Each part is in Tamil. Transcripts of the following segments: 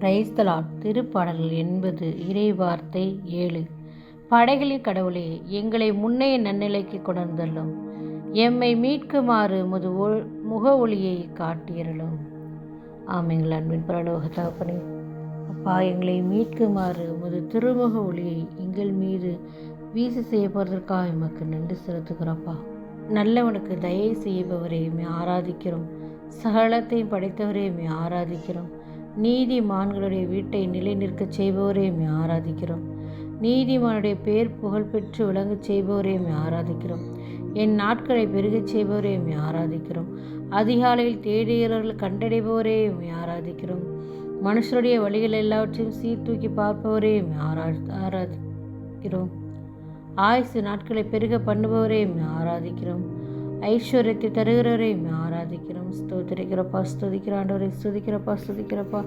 பிரைஸ்தலாட் திருப்பாடல்கள் எண்பது இறைவார்த்தை ஏழு. படைகளின் கடவுளே எங்களை முன்னைய நன்னிலைக்கு கொணர்ந்தள்ளும் எம்மை மீட்குமாறு முது முக ஒளியை காட்டியருளும். ஆமைங்கள் அன்பின் பரலோக தகப்பனே அப்பா எங்களை மீட்குமாறு முது திருமுக ஒளியை எங்கள் மீது வீசி செய்யப்படுவதற்காக எமக்கு நன்றி செலுத்துகிறோப்பா நல்லவனுக்கு தயவு செய்பவரையுமே ஆராதிக்கிறோம். சகலத்தையும் படைத்தவரையுமே ஆராதிக்கிறோம். நீதிமான்களுடைய வீட்டை நிலை நிற்கச் ஆராதிக்கிறோம். நீதிமானுடைய பேர் புகழ்பெற்று விளங்கச் செய்பவரையும் ஆராதிக்கிறோம். என் நாட்களை பெருகச் செய்பவரையும் ஆராதிக்கிறோம். அதிகாலையில் தேடுகிறவர்கள் கண்டடைபவரையும் ஆராதிக்கிறோம். மனுஷருடைய வழிகள் எல்லாவற்றையும் சீர்தூக்கி பார்ப்பவரே ஆரா ஆராதிக்கிறோம். ஆயுசு நாட்களை பெருக பண்ணுபவரையும் ஆராதிக்கிறோம். ஐஸ்வர்யத்தை தருகிறவரை ஆராதிக்கிறோம். ஸ்தோத்திரிக்கிறப்பா ஸ்துதிக்கிற ஆண்டவரை ஸ்துதிக்கிறப்பா ஸ்துதிக்கிறப்பா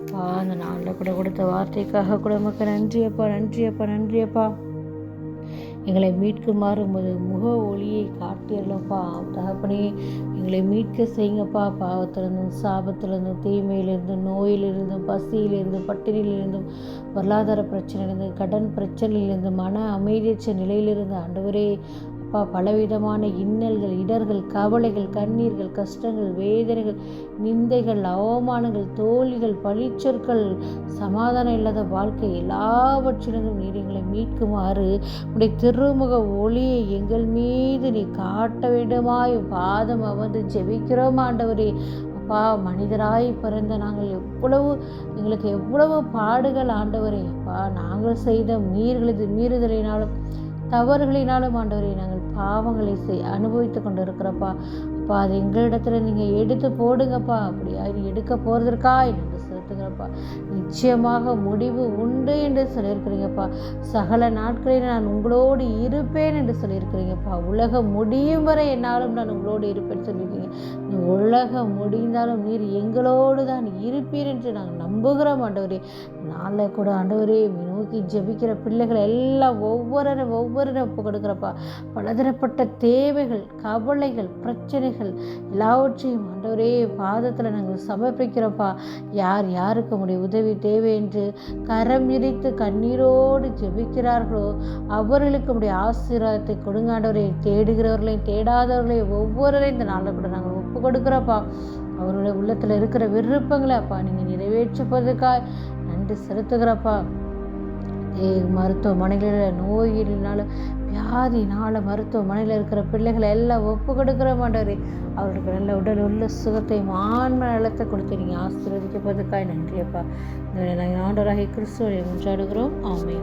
அப்பா அந்த நாளில் கூட கொடுத்த வார்த்தைக்காக கூட மக்கள் நன்றியப்பா நன்றியப்பா நன்றியப்பா எங்களை மீட்குமாறு உமது முக ஒளியை காட்டியல்லப்பா தகப்பனே எங்களை மீட்க செய்யுங்கப்பா. பாவத்திலிருந்தும் சாபத்திலிருந்தும் தீமையிலிருந்தும் நோயிலிருந்தும் பசியிலிருந்தும் பட்டினியிலிருந்தும் பொருளாதார பிரச்சனையிலிருந்து கடன் பிரச்சனையிலிருந்து மன அமைதியற்ற நிலையிலிருந்து ஆண்டவரே அப்பா பலவிதமான இன்னல்கள் இடர்கள் கவலைகள் கண்ணீர்கள் கஷ்டங்கள் வேதனைகள் நிந்தைகள் அவமானங்கள் தோல்விகள் பழிச்சொற்கள் சமாதானம் இல்லாத வாழ்க்கை எல்லாவற்றிலிருந்தும் நீர் எங்களை மீட்குமாறு உடைய திருமுக ஒளியை எங்கள் மீது நீ காட்ட வேண்டுமாய் பாதம் அமர்ந்து ஜெபிக்கிறோம் ஆண்டவரே. அப்பா மனிதராய் பிறந்த நாங்கள் எவ்வளவு எங்களுக்கு எவ்வளவு பாடுகள் ஆண்டவரே. அப்பா நாங்கள் செய்த மீறுகளது மீறுதலினாலும் தவறுகளினாலும் ஆண்டவரே நாங்கள் பாவங்களை செய் அனுபவித்து கொண்டு இருக்கிறப்பா அப்பா அது எங்களிடத்துல நீங்கள் எடுத்து போடுங்கப்பா. அப்படியா? இது எடுக்க போகிறதற்கா என்று செலுத்துகிறப்பா. நிச்சயமாக முடிவு உண்டு என்று சொல்லியிருக்கிறீங்கப்பா. சகல நாட்களில் நான் உங்களோடு இருப்பேன் என்று சொல்லியிருக்கிறீங்கப்பா. உலகம் முடியும் வரை என்னாலும் நான் உங்களோடு இருப்பேன்னு சொல்லியிருக்கீங்க. உலகம் முடிந்தாலும் நீர் எங்களோடு தான் இருப்பீர் என்று நாங்கள் நம்புகிறோம் ஆண்டவரே. நாளை கூட ஆண்டவரே நோக்கி ஜெபிக்கிற பிள்ளைகள் எல்லாம் ஒவ்வொரு ஒவ்வொரு ஒப்பு கொடுக்குறப்பா. பலதரப்பட்ட தேவைகள் கவலைகள் பிரச்சனைகள் எல்லாவற்றையும் ஆண்டவரே பாதத்தில் நாங்கள் சமர்ப்பிக்கிறப்பா யார் யாருக்கு உடைய உதவி தேவை என்று கரம் இறைத்து கண்ணீரோடு ஜெபிக்கிறார்களோ அவர்களுக்கு உடைய ஆசீர்வாதத்தை கொடுங்காண்டவரை தேடுகிறவர்களையும் தேடாதவர்களையும் ஒவ்வொருவரையும் இந்த நாளில் கூட நாங்கள் ஒப்பு கொடுக்குறப்பா. அவருடைய உள்ளத்தில் இருக்கிற விருப்பங்களை அப்பா நீங்கள் நிறைவேற்றுப்பதற்காக நன்றி செலுத்துகிறப்பா. ஏ மருத்துவமனைகளில் நோயினால வியாதினால மருத்துவமனையில் இருக்கிற பிள்ளைகளை எல்லாம் ஒப்பு கொடுக்குற மாட்டாரு அவர்களுக்கு நல்ல உடல் உள்ள சுகத்தையும் ஆன்ம நலத்தை கொடுத்து நீங்கள் ஆசீர்வதிக்கப்பதற்காக நன்றியப்பா. இந்த நாங்கள் ஆண்டவராக கிறிஸ்துவை கொண்டாடுகிறோம் ஆமே